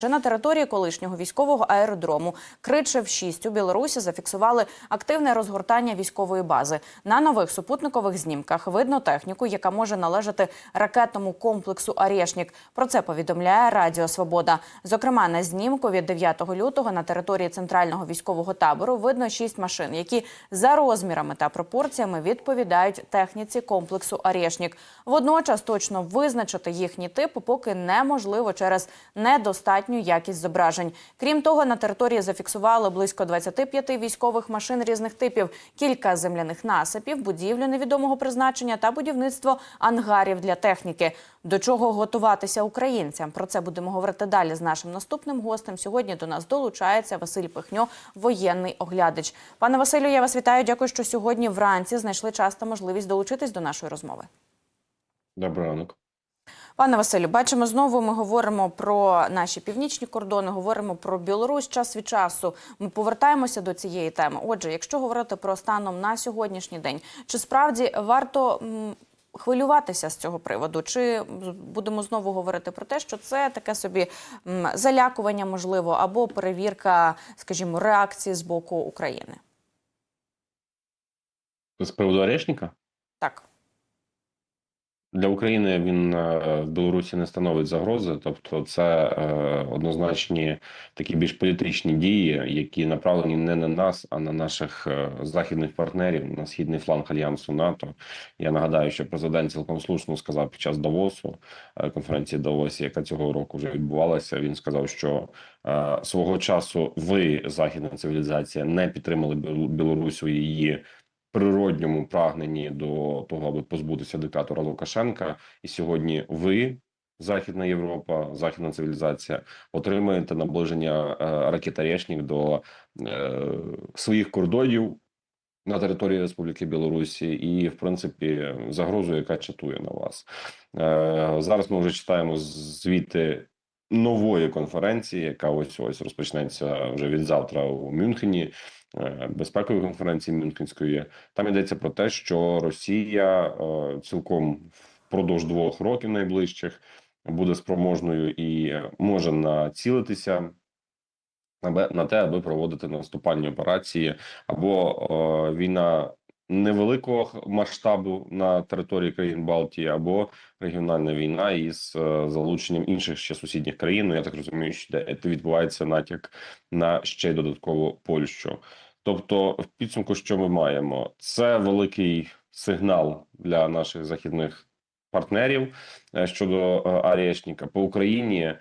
Вже на території колишнього військового аеродрому Кричев 6 у Білорусі зафіксували активне розгортання військової бази. На нових супутникових знімках видно техніку, яка може належати ракетному комплексу «Арєшнік». Про це повідомляє Радіо Свобода. Зокрема, на знімку від 9 лютого на території центрального військового табору видно шість машин, які за розмірами та пропорціями відповідають техніці комплексу «Арєшнік». Водночас точно визначити їхні типи поки неможливо через недостатню якість зображень. Крім того, на території зафіксували близько 25 військових машин різних типів, кілька земляних насипів, будівлю невідомого призначення та будівництво ангарів для техніки. До чого готуватися українцям? Про це будемо говорити далі з нашим наступним гостем. Сьогодні до нас долучається Василь Пихньо, воєнний оглядач. Пане Василю, я вас вітаю. Дякую, що сьогодні вранці знайшли час та можливість долучитись до нашої розмови. Ранок. Пане Василю, бачимо знову. Ми говоримо про наші північні кордони, говоримо про Білорусь. Час від часу ми повертаємося до цієї теми. Отже, якщо говорити про станом на сьогоднішній день, чи справді варто хвилюватися з цього приводу? Чи будемо знову говорити про те, що це таке собі залякування, можливо, або перевірка, скажімо, реакції з боку України? З приводу Орешника? Для України він е, в Білорусі не становить загрози, тобто це е, однозначні такі більш політичні дії, які направлені не на нас, а на наших е, західних партнерів на східний фланг альянсу НАТО. Я нагадаю, що президент цілком слушно сказав під час Давосу конференції Давосі, яка цього року вже відбувалася. Він сказав, що свого часу ви, західна цивілізація, не підтримали Біл- Білорусь у її природньому прагненні до того, аби позбутися диктатора Лукашенка, і сьогодні ви, Західна Європа, західна цивілізація, отримуєте наближення е, ракет до е, своїх кордонів на території Республіки Білорусі, і в принципі загрозу, яка чатує на вас е, зараз. Ми вже читаємо звіти. Нової конференції, яка ось ось розпочнеться вже від завтра у Мюнхені, е, безпекової конференції Мюнхенської. Там йдеться про те, що Росія е, цілком впродовж двох років найближчих буде спроможною і може націлитися на те, аби проводити наступальні операції або е, війна невеликого масштабу на території країн Балтії, або регіональна війна із е, залученням інших ще сусідніх країн. Ну, я так розумію, що відбувається натяк на ще й додатково Польщу. Тобто, в підсумку, що ми маємо, це великий сигнал для наших західних партнерів е, щодо е, Арєшніка по Україні.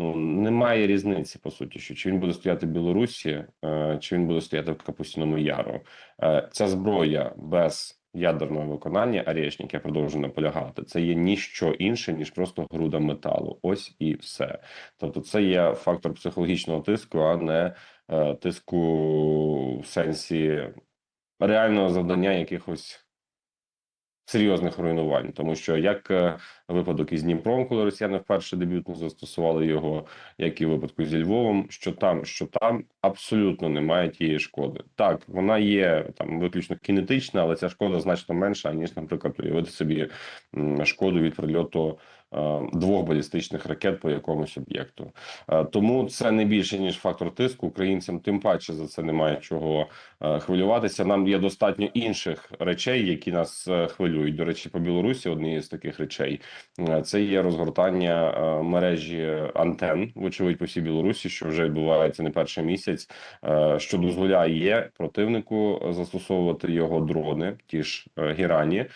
Ну немає різниці по суті, що чи він буде стояти в Білорусі, е, чи він буде стояти в Капустіному Яру. Е, Ця зброя без ядерного виконання Арєшнік, я продовжую наполягати. Це є ніщо інше ніж просто груда металу. Ось і все. Тобто, це є фактор психологічного тиску, а не е, тиску в сенсі реального завдання якихось. Серйозних руйнувань, тому що як е, випадок із Дніпром, коли росіяни вперше дебютно застосували його, як і випадку зі Львовом, що там, що там абсолютно немає тієї шкоди. Так, вона є там виключно кінетична, але ця шкода значно менша, ніж, наприклад, уявити собі шкоду від прильоту двох балістичних ракет по якомусь об'єкту. Е, Тому це не більше ніж фактор тиску. Українцям тим паче за це немає чого е, хвилюватися. Нам є достатньо інших речей, які нас е, хвилюють. До речі, по Білорусі однією з таких речей е, це є розгортання е, мережі антен, вочевидь, по всій Білорусі, що вже відбувається не перший місяць, е, що дозволяє противнику застосовувати його дрони, ті ж е, гірані, е,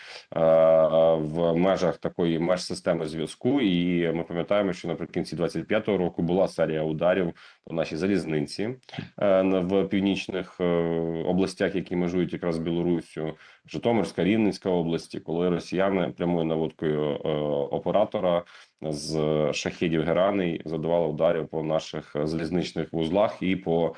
в межах такої меж системи зв'язку. І ми пам'ятаємо, що наприкінці 25-го року була серія ударів по нашій залізниці е, в північних е, областях, які межують якраз з Житомирська, Рівненська області, коли росіяни прямою наводкою е, оператора з шахідів Герани задавали ударів по наших залізничних вузлах і по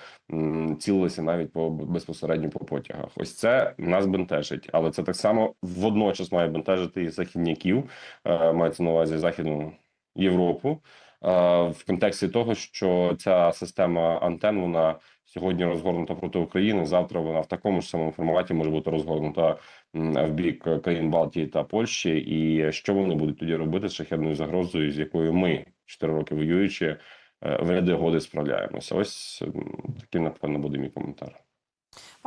цілилися навіть по безпосередньо по потягах. Ось це нас бентежить, але це так само водночас має бентежити і західняків, е, мається на увазі західну Європу. Е, В контексті того, що ця система антен вона сьогодні розгорнута проти України. Завтра вона в такому ж самому форматі може бути розгорнута в бік країн Балтії та Польщі. І що вони будуть тоді робити з шахедною загрозою, з якою ми чотири роки воюючи е, в ряди годи справляємося. Ось такий, напевно, буде мій коментар.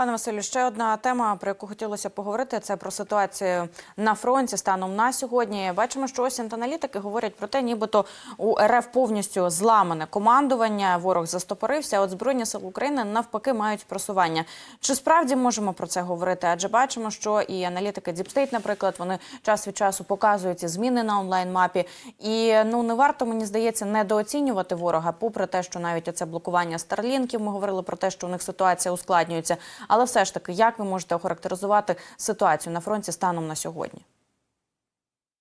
Пане Василю, ще одна тема, про яку хотілося поговорити, це про ситуацію на фронті станом на сьогодні. Бачимо, що ось аналітики говорять про те, нібито у РФ повністю зламане командування. Ворог застопорився. а От збройні сили України навпаки мають просування. Чи справді можемо про це говорити? Адже бачимо, що і аналітики Діпстейт, наприклад, вони час від часу показують зміни на онлайн мапі. І ну не варто мені здається недооцінювати ворога, попри те, що навіть оце блокування старлінків. Ми говорили про те, що у них ситуація ускладнюється. Але все ж таки, як ви можете охарактеризувати ситуацію на фронті станом на сьогодні?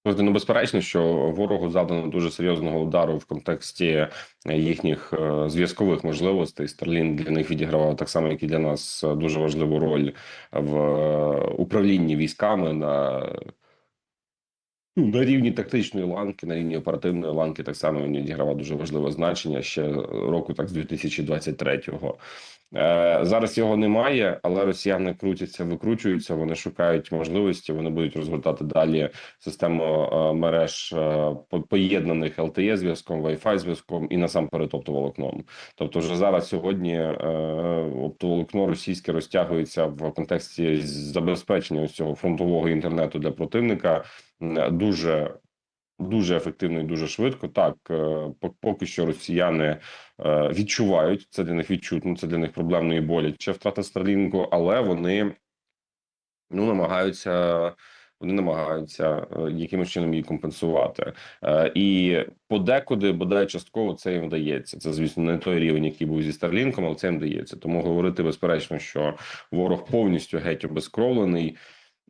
Ну, безперечно, що ворогу завдано дуже серйозного удару в контексті їхніх е, зв'язкових можливостей. Старлін для них відігравав так само, як і для нас е, дуже важливу роль в е, управлінні військами на, ну, на рівні тактичної ланки, на рівні оперативної ланки. Так само він відігравав дуже важливе значення ще року, так з 2023-го. Е, Зараз його немає, але росіяни крутяться, викручуються. Вони шукають можливості. Вони будуть розгортати далі систему е, мереж е, поєднаних LTE зв'язком, Wi-Fi зв'язком і насамперед оптоволокном. Тобто, вже зараз сьогодні е, оптоволокно російське розтягується в контексті забезпечення ось цього фронтового інтернету для противника дуже. Дуже ефективно і дуже швидко. Так е, поки що росіяни е, відчувають це для них відчутно, це для них проблемно і боляче втрата Старлінку, але вони ну намагаються. Вони намагаються е, якимось чином її компенсувати, Е, і подекуди, бодай частково, це їм вдається. Це, звісно, не той рівень, який був зі Старлінком, але це їм вдається. Тому говорити безперечно, що ворог повністю геть обезкровлений.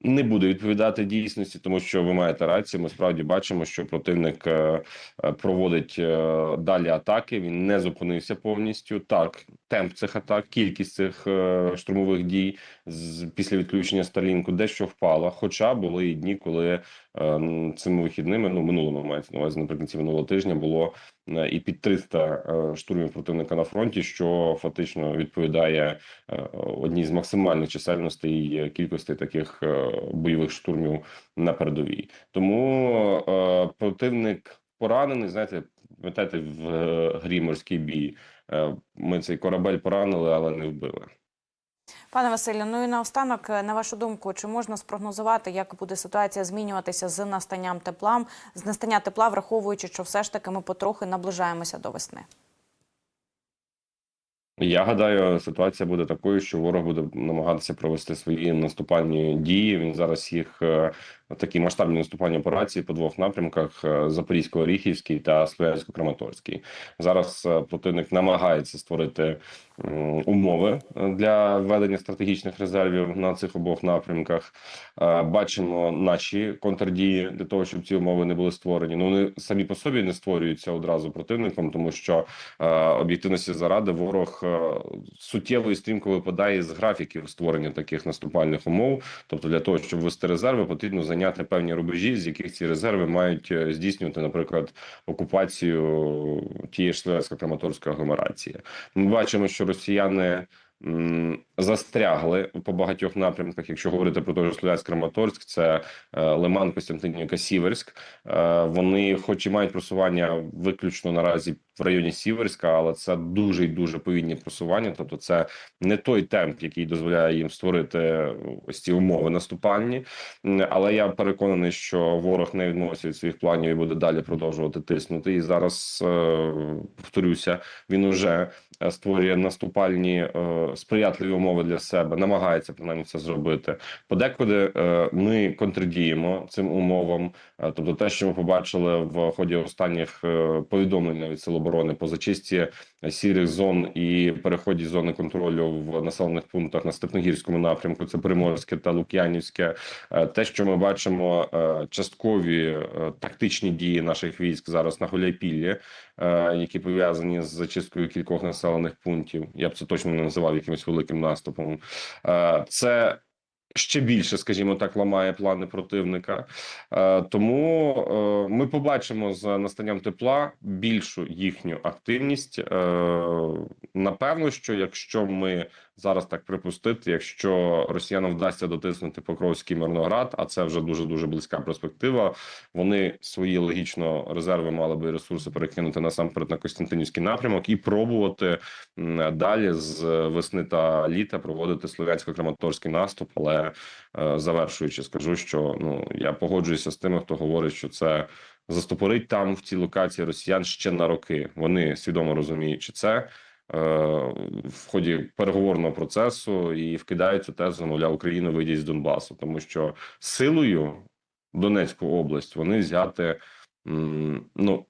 Не буде відповідати дійсності, тому що ви маєте рацію. Ми справді бачимо, що противник е, е, проводить е, далі атаки. Він не зупинився повністю. Так, темп цих атак, кількість цих штурмових дій після відключення Старлінку дещо впала. Хоча були і дні, коли цими вихідними, ну минулому мається на увазі наприкінці минулого тижня, було і під 300 е, штурмів противника на фронті, що фактично відповідає е, одній з максимальних чисельностей і кількості таких е, бойових штурмів на передовій. Тому е, противник поранений. Знаєте, пам'ятаєте, в е, грі морський бій е, ми цей корабель поранили, але не вбили. Пане Василю, ну і наостанок, е, на вашу думку, чи можна спрогнозувати, як буде ситуація змінюватися з настанням тепла, з настання тепла, враховуючи, що все ж таки ми потрохи наближаємося до весни? Я гадаю, ситуація буде такою, що ворог буде намагатися провести свої наступальні дії. Він зараз їх е, такі масштабні наступальні операції по двох напрямках: е, Запорізько-Оріхівський та Слов'янсько-Краматорський. Зараз е, противник намагається створити умови для введення стратегічних резервів на цих обох напрямках. Бачимо наші контрдії для того, щоб ці умови не були створені. Ну вони самі по собі не створюються одразу противником, тому що об'єктивності заради ворог суттєво і стрімко випадає з графіків створення таких наступальних умов. Тобто, для того, щоб ввести резерви, потрібно зайняти певні рубежі, з яких ці резерви мають е, здійснювати, наприклад, окупацію тієї ж Слов'янсько-Краматорської агломерації. Ми бачимо, що росіяни. Застрягли по багатьох напрямках. Якщо говорити про той же Слов'янськ Краматорськ, це е, Лиман, Костянтинівка, Сіверськ. Е, Вони, хоч і мають просування виключно наразі в районі Сіверська, але це дуже і дуже повільні просування. Тобто, це не той темп, який дозволяє їм створити ось ці умови наступальні. Але я переконаний, що ворог не відмовиться від своїх планів і буде далі продовжувати тиснути. І зараз е, повторюся, він уже створює наступальні е, сприятливі умови для себе, намагається принаймні це зробити. Подекуди е, ми контрдіємо цим умовам. Е, Тобто, те, що ми побачили в ході останніх е, повідомлень навіть Сил оборони по зачисті сірих зон і переході зони контролю в населених пунктах на Степногірському напрямку, це Приморське та Лук'янівське. Е, Те, що ми бачимо, е, часткові е, тактичні дії наших військ зараз на Гуляйпіллі, е, які пов'язані з зачисткою кількох населених пунктів. Я б це точно не називав якимось великим наступом. Е, Це ще більше, скажімо так, ламає плани противника. Е, Тому е, ми побачимо з настанням тепла більшу їхню активність. Напевно, що якщо ми зараз так припустити, якщо росіянам вдасться дотиснути Покровський Мирноград, а це вже дуже дуже близька перспектива. Вони свої логічно резерви мали би ресурси перекинути насамперед на Костянтинівський напрямок і пробувати далі з весни та літа проводити слов'янсько-краматорський наступ. Але е, завершуючи, скажу, що ну я погоджуюся з тими, хто говорить, що це застопорить там в цій локації росіян ще на роки. Вони свідомо розуміючи це. Е, В ході переговорного процесу і вкидають цю тезу, мовляв, Україна вийде з Донбасу, тому що силою Донецьку область вони взяти ну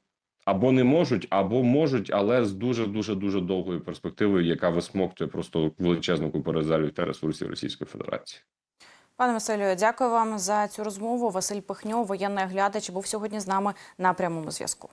або не можуть, або можуть, але з дуже дуже дуже довгою перспективою, яка висмоктує просто величезну купу резервів та ресурсів Російської Федерації. Пане Василю, дякую вам за цю розмову. Василь Пихньо, воєнний оглядач, був сьогодні з нами на прямому зв'язку.